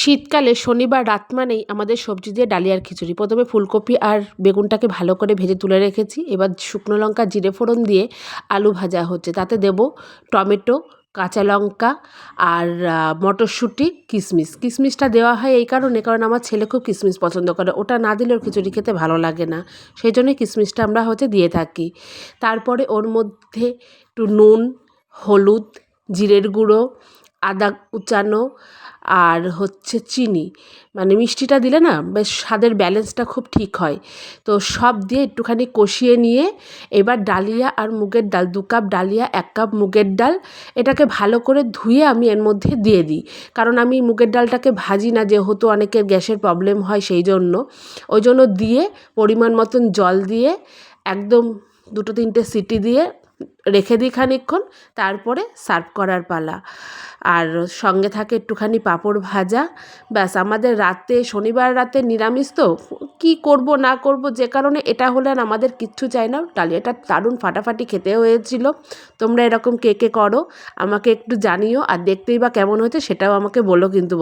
শীতকালে শনিবার, রাত মানেই আমাদের সবজি দিয়ে ডালিয়ার খিচুড়ি। প্রথমে ফুলকপি আর বেগুনটাকে ভালো করে ভেজে তুলে রেখেছি। এবার শুকনো লঙ্কা, জিরে ফোড়ন দিয়ে আলু ভাজা হচ্ছে। তাতে দেব টমেটো, কাঁচা লঙ্কা আর মটরশুঁটি কিশমিশ কিশমিশটা দেওয়া হয় এই কারণে, কারণ আমার ছেলে খুব কিশমিশ পছন্দ করে। ওটা না দিলেও খিচুড়ি খেতে ভালো লাগে না। সেই জন্যই কিশমিশটা আমরা হচ্ছে দিয়ে থাকি। তারপরে ওর মধ্যে একটু নুন, হলুদ, জিরের গুঁড়ো আদা কুচানো আর হচ্ছে চিনি। মানে মিষ্টিটা দিলে না বেশ স্বাদের ব্যালেন্সটা খুব ঠিক হয়। তো সব দিয়ে একটুখানি কষিয়ে নিয়ে এবার ডালিয়া আর মুগের ডাল, দু কাপ ডালিয়া, এক কাপ মুগের ডাল এটাকে ভালো করে ধুয়ে আমি এর মধ্যে দিয়ে দিই। কারণ আমি মুগের ডালটাকে ভাজি না, যেহেতু অনেকের গ্যাসের প্রবলেম হয় সেই জন্য। ওই জন্য দিয়ে পরিমাণ মতন জল দিয়ে একদম দুটো তিনটে সিটি দিয়ে রেখে দিই খানিকক্ষণ, তারপরে সার্ভ করার পালা। আর সঙ্গে থাকে একটুখানি পাঁপড় ভাজা। ব্যাস, আমাদের রাতে, শনিবার রাতে নিরামিষ তো, কী করব, না করব, যে কারণে এটা হলে আর আমাদের কিচ্ছু চাই না। ডালিয়াটা দারুণ ফাটাফাটি খেতে হয়েছিল। তোমরা এরকম কে কে করো, আমাকে একটু জানিও। আর দেখতেই বা কেমন হয়েছে, সেটাও আমাকে বলো কিন্তু